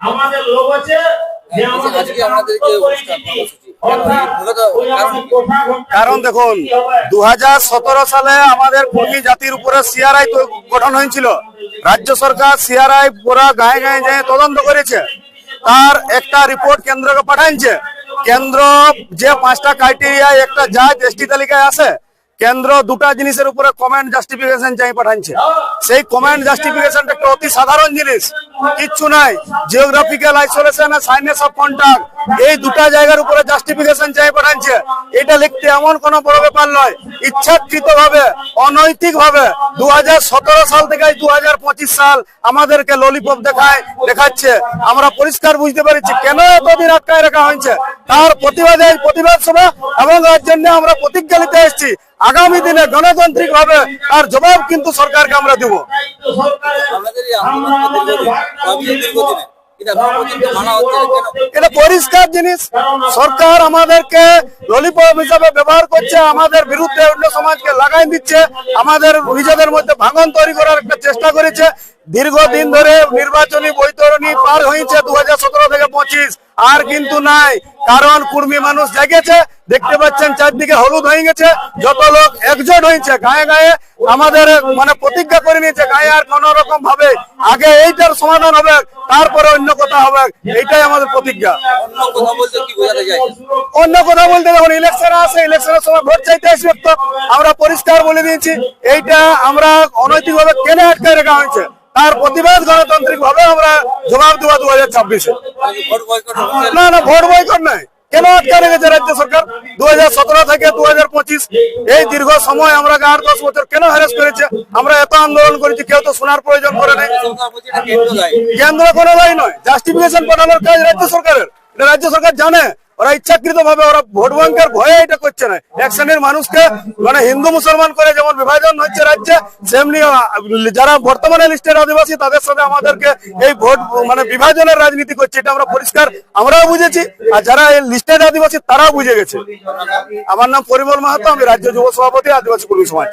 আমাদের লোক আছে যে যে কারণ দেখুন দু সালে আমাদের কর্মী জাতির উপরে সিআরআই গঠন হয়েছিল। রাজ্য সরকার সিআরআই পুরা গায়ে গায়ে যায় তদন্ত করেছে তার একটা রিপোর্ট কেন্দ্রকে পাঠাইছে। কেন্দ্র যে পাঁচটা ক্রাইটেরিয়া একটা জাজ এসটি তালিকায় আছে কেন্দ্র দুটা জিনিসের উপরে কমেন্ট জাস্টিফিকেশন চাই পাঠাচ্ছে সেই কমেন্ট জাস্টিফিকেশনটা একটা অতি সাধারণ জিনিস। কিচ্ছু নাই। জিওগ্রাফিক্যাল আইসোলেশন আর সাইনেস অফ কন্টাক্ট এই দুটা জায়গার উপরে জাস্টিফিকেশন চাই পাঠাচ্ছে এটা লিখতে এমন কোনো বড় ব্যাপার নয়। ইচ্ছাকৃত ভাবে অনৈতিক ভাবে দু হাজার সতেরো সাল থেকে দু হাজার সাল আমাদেরকে ললিপপ দেখায়, দেখাচ্ছে। আমরা পরিষ্কার বুঝতে পারছি কেন এতদিন আটকায় রাখা হয়েছে। তার প্রতিবাদে এই প্রতিবাদ সভা এবং এর জন্য আমরা প্রতিজ্ঞা নিতে এসেছি। আগামী দিনে গণতান্ত্রিক ভাবে তার জবাব কিন্তু সরকারকে আমরা দেব। এটা পরিষ্কার জিনিস। সরকার আমাদেরকে ললিপপ হিসাবে ব্যবহার করছে, আমাদের বিরুদ্ধে অন্য সমাজকে লাগাই দিচ্ছে, আমাদের নিজেদের মধ্যে ভাঙন তৈরি করার একটা চেষ্টা করেছে। দীর্ঘদিন ধরে নির্বাচনী বৈতরণী পার হয়েছে দু হাজার সতেরো থেকে পঁচিশ, আর কিন্তু নাই। কারণ কুর্মী মানুষ জেগেছে দেখতে পাচ্ছেন চারদিকে হলুদ হয়ে গেছে যত লোক একজোট হয়েছে গায়ে গায়ে আমাদের মানে প্রতিজ্ঞা করে নিয়েছে গায়ে আর কোন রকম ভাবে আগে এইটার সমাধান হবে তারপরে অন্য কথা হবে এইটাই আমাদের প্রতিজ্ঞা। অন্য কথা বলতে যখন ইলেকশন আসে ইলেকশনের সময় ভোট চাইতে আসবে তো আমরা পরিষ্কার বলে দিয়েছি এইটা আমরা অনৈতিক ভাবে কেন আটকে রাখা হয়েছে তার প্রতিবাদ গণতান্ত্রিক ভাবে আমরা জবাব দেবো দু হাজার ছাব্বিশে। না না ভোট বয়কট নাই কেন আটকে রেখেছে রাজ্য সরকার? দু হাজার সতেরো থেকে দু হাজার পঁচিশ এই দীর্ঘ সময় আমরা আট দশ বছর কেন হ্যারেস করেছে? আমরা এত আন্দোলন করেছি কেউ তো শোনার প্রয়োজন করে নাই। কেন্দ্র কোনো দায়ী নয় জাস্টিফিকেশন পাঠানোর কাজ রাজ্য সরকারের। রাজ্য সরকার জানে। ওরা ইচ্ছাকৃত ভাবে ওরা ভোট ব্যাংকের ভয়ে এটা করছে না। এক শ্রেণির মানুষকে মানে হিন্দু মুসলমান করে যেমন বিভাজন হচ্ছে রাজ্যে সেমনি যারা বর্তমানে লিস্টের আদিবাসী, তাদের সাথে আমাদেরকে এই ভোট মানে বিভাজনের রাজনীতি করছে। এটা আমরা পরিষ্কার, আমরাও বুঝেছি। আর যারা এই লিস্টেড আদিবাসী, তারাও বুঝে গেছে। আমার নাম পরিমল মাহাতো, আমি রাজ্য যুব সভাপতি, আদিবাসী কর্মী সমাজ।